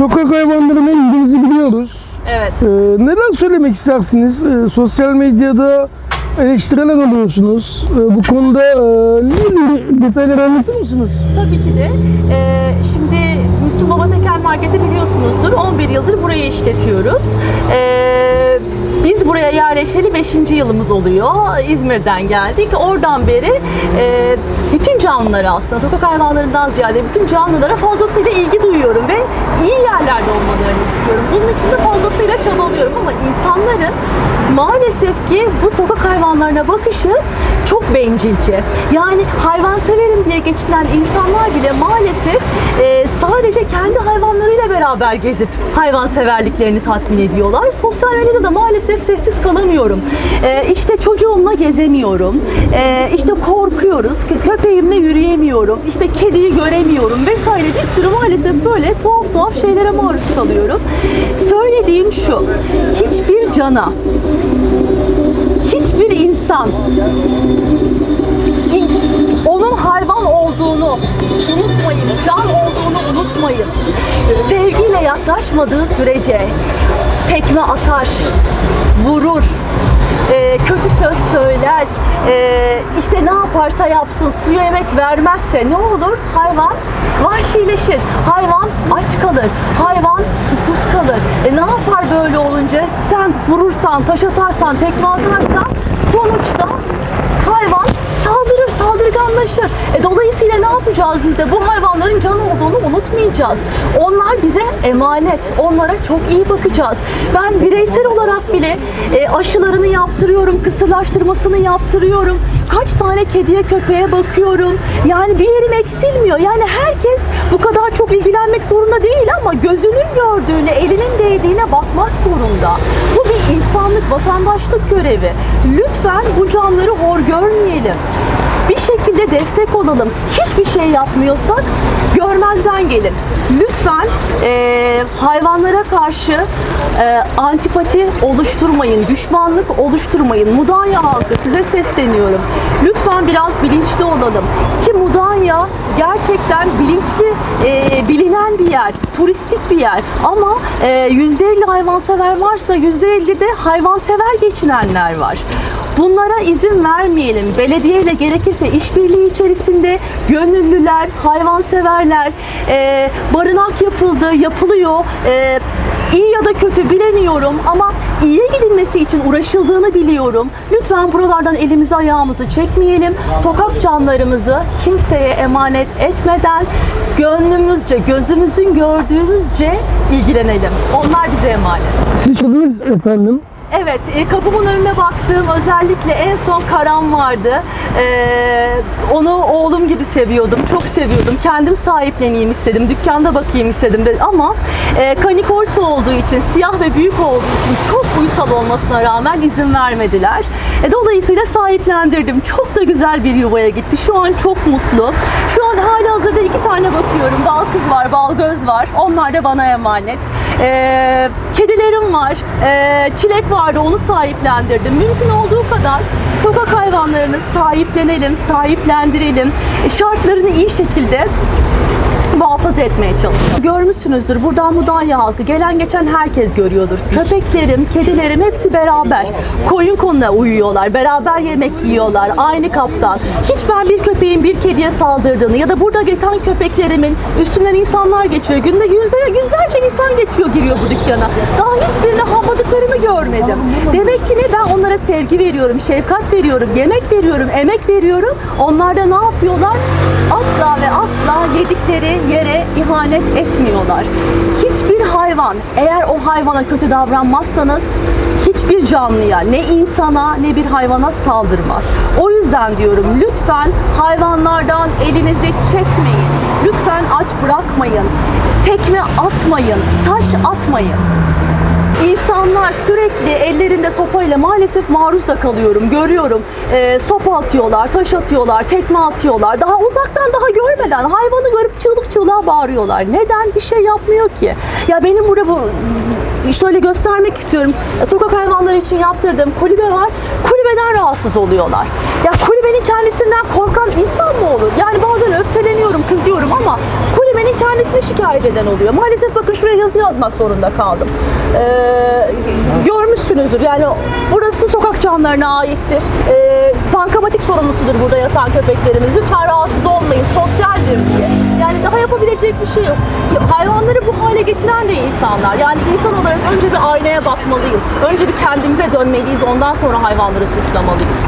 Sokak hayvanlarına ilginizi biliyoruz. Evet. Ee, neler söylemek istersiniz? Ee, sosyal medyada eleştiriler alıyorsunuz. Ee, bu konuda e, detayları anlatır mısınız? Tabii ki de. Ee, şimdi Müslüm Baba Tekel Market'i biliyorsunuzdur. 11 yıldır burayı işletiyoruz. Ee, biz buraya yerleşeli 5. yılımız oluyor. İzmir'den geldik. Oradan beri e, bütün canlılara aslında sokak hayvanlarından ziyade bütün canlılara fazlasıyla ilgi duyuyorum ve iyi yerlerde olmalarını istiyorum. Bunun için de çabalıyorum ama insanların maalesef ki bu sokak hayvanlarına bakışı çok bencilce. Yani hayvan severim diye geçinen insanlar bile maalesef e, sadece kendi hayvanlarıyla beraber gezip hayvan severliklerini tatmin ediyorlar. Sosyal medyada da maalesef sessiz kalamıyorum. E, işte çocuğumla gezemiyorum. E, işte korkuyoruz. Kö- Köpeğimle yürüyemiyorum. İşte kediyi göremiyorum vesaire bir sürü maalesef böyle tuhaf tuhaf şeylere maruz kalıyorum. Söylediğim şu. Hiçbir cana hiçbir insan onun hayvan olduğunu unutmayın, can olduğunu unutmayın. Sevgiyle yaklaşmadığı sürece tekme atar, vurur, e, kötü söz söyler, e, işte ne yaparsa yapsın, suya yemek vermezse ne olur? Hayvan vahşileşir, hayvan aç kalır, hayvan kalır. E ne yapar böyle olunca? Sen vurursan, taş atarsan, tekme atarsan sonuçta hayvan saldırır, saldırganlaşır. E, dolayısıyla ne yapacağız biz de? Bu hayvanların can olduğunu unutmayacağız. Onlar bize emanet. Onlara çok iyi bakacağız. Ben bireysel olarak bile e, aşılarını yaptırıyorum, kısırlaştırmasını yaptırıyorum. Kaç tane kediye, köpeğe bakıyorum. Yani bir yerim eksilmiyor. Yani herkes bu kadar çok ilgilenmek zorunda değil ama gözünün gördüğüne, elinin değdiğine bakmak zorunda. Bu bir insanlık, vatandaşlık görevi. Lütfen bu canları hor görmeyelim. Bir şekilde destek olalım. Hiçbir şey yapmıyorsak görmezden gelin. Lütfen eee, hayvanlara karşı eee, antipati oluşturmayın, düşmanlık oluşturmayın. Mudanya halkı size sesleniyorum. Lütfen biraz bilinçli olalım. Ki Mudanya gerçekten bilinçli, eee, bilinen bir yer, turistik bir yer. Ama eee, %50 hayvansever varsa %50 de hayvansever geçinenler var. Bunlara izin vermeyelim. Belediye ile gerekirse işbirliği içerisinde gönüllüler, hayvanseverler, e, barınak yapıldı, yapılıyor. E, iyi ya da kötü bilemiyorum ama iyiye gidilmesi için uğraşıldığını biliyorum. Lütfen buralardan elimizi ayağımızı çekmeyelim. Sokak canlarımızı kimseye emanet etmeden gönlümüzce, gözümüzün gördüğümüzce ilgilenelim. Onlar bize emanet. Hiç gördünüz efendim. Evet, e, kapımın önüne baktığım özellikle en son Karan vardı. Ee, onu oğlum gibi seviyordum, çok seviyordum. Kendim sahipleneyim istedim, dükkanda bakayım istedim de. Ama e, kanikorsa olduğu için, siyah ve büyük olduğu için çok uysal olmasına rağmen izin vermediler. E, dolayısıyla sahiplendirdim. Çok da güzel bir yuvaya gitti. Şu an çok mutlu. Şu an hala hazırda iki tane bakıyorum. Bal kız var, bal göz var. Onlar da bana emanet. Ee, kedilerim var. Ee, çilek vardı onu sahiplendirdim. Mümkün olduğu kadar sokak hayvanlarını sahiplenelim, sahiplendirelim. Şartlarını iyi şekilde muhafaza etmeye çalışalım. Görmüşsünüzdür buradan Mudanya halkı gelen geçen herkes görüyordur. Köpeklerim, kedilerim hepsi beraber. Koyun konuna uyuyorlar, beraber yemek yiyorlar, aynı kaptan. Hiç ben bir köpeğin bir kediye saldırdığını ya da burada geçen köpeklerimin üstünden insanlar geçiyor. Günde yüzler, yüzlerce insan geçiyor giriyor bu dükkana. Daha hiçbirine havladıklarını görmedim. Demek ki ne ben onlara sevgi veriyorum, şefkat veriyorum, yemek veriyorum, emek veriyorum. Onlar da ne yapıyorlar? Asla ve asla yedikleri yere ihanet etmiyorlar. Hiçbir hayvan eğer o hayvana kötü davranmazsanız hiçbir canlıya ne insana ne bir hayvana saldırmaz. O yüzden diyorum lütfen hayvanlardan elinizi çekmeyin. Lütfen aç bırakmayın. Tekme atmayın. Taş atmayın. İnsanlar sürekli ellerinde sopayla maalesef maruz da kalıyorum, görüyorum. Ee, sopa atıyorlar, taş atıyorlar, tekme atıyorlar. Daha uzaktan daha görmeden hayvanı görüp çığlık çığlığa bağırıyorlar. Neden? Bir şey yapmıyor ki. Ya benim burada bu şöyle göstermek istiyorum. Sokak hayvanları için yaptırdığım kulübe var. Kulübeden rahatsız oluyorlar. Ya kulübenin kendisinden korkan insan mı olur? Yani bazen öfkeleniyorum, kızıyorum ama kendisini şikayet eden oluyor. Maalesef bakın şuraya yazı yazmak zorunda kaldım. Ee, görmüşsünüzdür. Yani burası sokak canlarına aittir. Ee, bankamatik sorumlusudur burada yatan köpeklerimiz. Lütfen rahatsız olmayın. Sosyaldir diye. Yani daha yapabilecek bir şey yok. Hayvanları bu hale getiren de insanlar. Yani insan olarak önce bir aynaya bakmalıyız. Önce bir kendimize dönmeliyiz. Ondan sonra hayvanları suçlamalıyız.